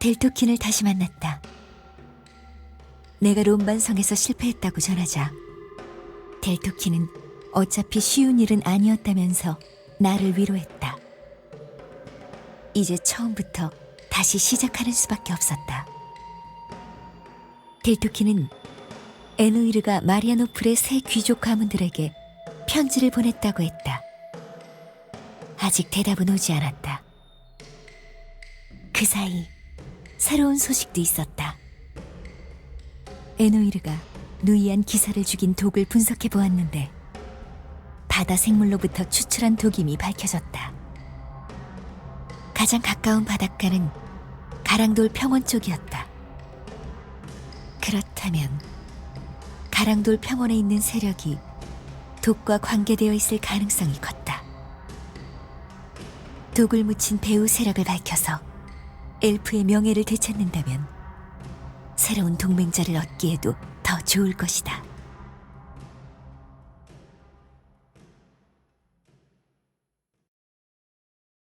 델토킨을 다시 만났다. 내가 롬반성에서 실패했다고 전하자 델토킨은 어차피 쉬운 일은 아니었다면서 나를 위로했다. 이제 처음부터 다시 시작하는 수밖에 없었다. 델토키는 에누이르가 마리아노플의 새 귀족 가문들에게 편지를 보냈다고 했다. 아직 대답은 오지 않았다. 그 사이 새로운 소식도 있었다. 에노이르가 누이한 기사를 죽인 독을 분석해 보았는데 바다 생물로부터 추출한 독임이 밝혀졌다. 가장 가까운 바닷가는 가랑돌 평원 쪽이었다. 그렇다면 가랑돌 평원에 있는 세력이 독과 관계되어 있을 가능성이 컸다. 독을 묻힌 배우 세력을 밝혀서 엘프의 명예를 되찾는다면 새로운 동맹자를 얻기에도 더 좋을 것이다.